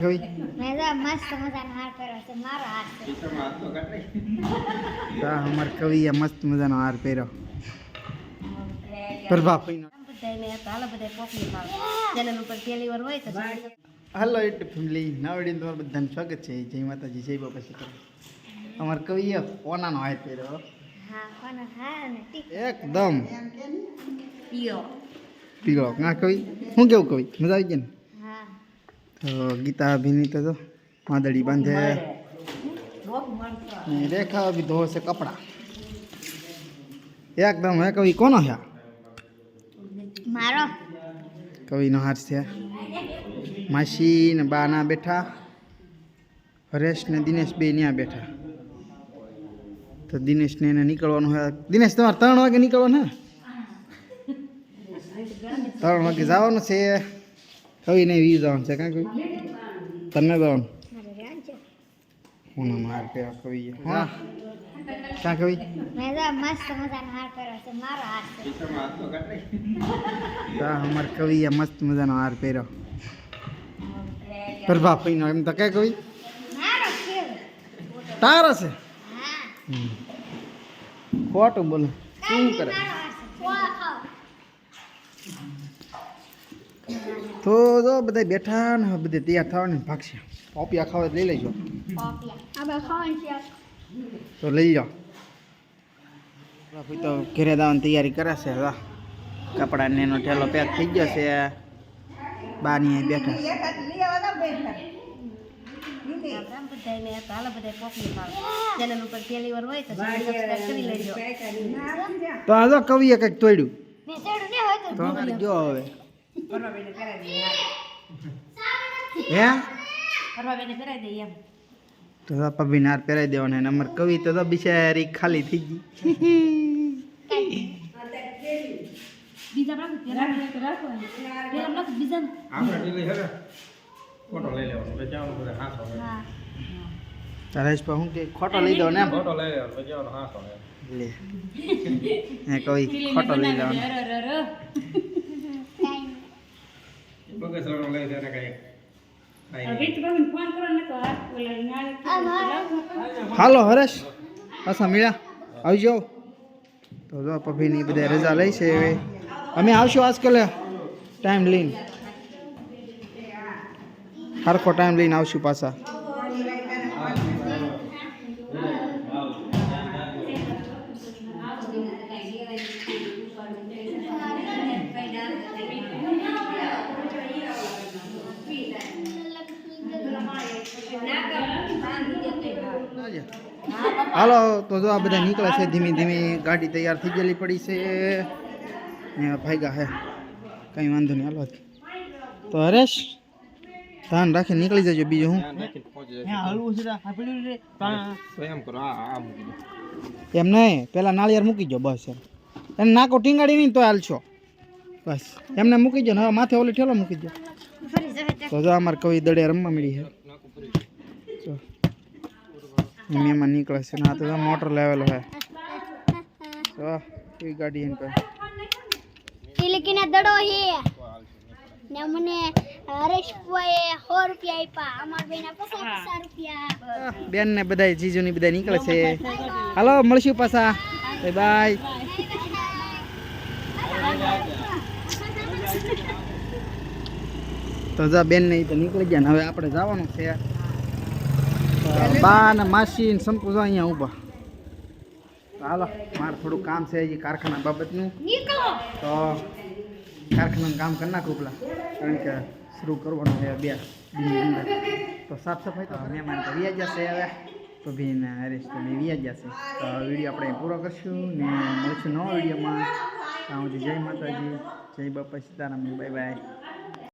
કવિ મેં તો મસ્ત મજાનો હાર પહેર્યો છે મારો હાર છે. તો આ અમાર કવિએ મસ્ત મજાનો હાર પહેર્યો. પ્રભાભાઈનો બધાને હાલો બધા પોપલી ખાવ ચેનલ ઉપર પહેલી વાર હોય તો હાલો એટલે ફેમિલી નવડી તમારું બધાને સ્વાગત છે. જય માતાજી જય બાપા સીતારામ અમાર કવિએ ઓનાનો હાર પહેર્યો એકદમ. પીઓ પીળો. ના કવિ શું કેવું કવિ? મજા આવી ગઈ ને? તો ગીતા ભીની તો માદડી બાંધે. રેખા બી ધોવે છે કપડા. એકદમ હે કવિ કોનો છે? મારો. કવિનો હાર છે. માસી ને બા ના બેઠા. હરેશ ને દિનેશ બે ત્યાં બેઠા. તો દિનેશને એને નીકળવાનું હોય. દિનેશ તમારે ત્રણ વાગે નીકળવાનું હે? ત્રણ વાગે જવાનું છે. કવિને વી જવાનું છે કાં કવિ તને જવાનું મારે હું હાર પહેરા કવિ હા ક્યાં કવિ મેં તો મસ્ત મજાનો હાર પહેર્યો છે મારો હાર છે અમાર કવિએ મસ્ત મજાનો હાર પહેર્યો પ્રભાભાઈનો એમ તો કે કવિ મારો છે તારો છે ખોટું બોલો શું કરે મારો હાર છે પોળા ખાઓ તો જો બધા બેઠા ને બધે તૈયાર થવાની ભાગશે. પોપિયા ખાવા લઈ લેજો. તો લઈ જાઓ તો ઘેરે દાવાની તૈયારી કરે છે કપડાને એનો ઠેલો પેક થઈ ગયો છે. બાની બેઠા તો આ જો કવિએ કંઈક તોડ્યું. તો જો હવે. પરવાબેને પહેરાવી દઈએ હાલ. હે પરવાબેને પહેરાવી દઈએ એમ તો તો પભી નાર પહેરાવી દેવાના અને અમારે કવિ તો તો બિચારી ખાલી થઈ ગઈ બીજા પેલા રાખો બીજા પર હું કે ખોટો લઈ દો ને એમ લે હે કવિ ખોટો લઈ લેવાનો કાંઈ? હાલો હરેશ. પાછા મળ્યા આવજો. તો જો પભીની બધા રજા લઈ છે હવે. અમે આવશું આજકાલ. ટાઈમ લઈને. સરખો ટાઈમ લઈને આવશું પાછા. હાલો તો જો આ બધા નીકળે છે ધીમે ધીમે ગાડી તૈયાર થઈ ગયેલી પડી છે. ભાગ્યા હે. કંઈ વાંધો નહીં હાલો. તો હરેશ ધ્યાન રાખી નીકળી જજો બીજું હું. એમ નહીં પેલા નાળિયેર મૂકી જો બસ એમ. એને નાકો ટીંગાડી નહીં તો હાલશો. બસ એમને મૂકી જો ને હવે માથે ઓલી ઠેલો મૂકી જો તો જો અમારે કવિ દડે રમવા મળી છે મહેમાન નીકળે છે ને આ मोटर लेवल મોટર तो ये તો इन ગાડી लेकिन दड़ो ही ને મને હરેશ ભાઈએ સો રૂપિયા આપ્યા અમાર ભાઈને પચાસ રૂપિયા. બેન ને બધા જીજુ ની બધા નીકળે છે. હાલો મળશું પાછા. Bye bye. તો જા બેન ને તો નીકળી ગયા ને હવે આપણે જવાનું છે. બા ને માસી ને સંપુ જો અહીંયા તો હાલો, મારે થોડું કામ છે હજી કારખાના બાબતનું. તો કારખાનાનું કામ કરી નાખું પેલા. કારણ કે શરૂ કરવાનું છે બે દિનની અંદર. તો સાફ સફાઈ તો મહેમાન તો વ્યાજ જશે હવે. તો ભી ને હરેશ તો બે વ્યાજ જશે. તો વીડિયો આપણે પૂરો કરશું ને મળશું નવા વિડીયોમાં. ત્યાં સુધી જય માતાજી, જય બાપા સીતારામ, બાય બાય.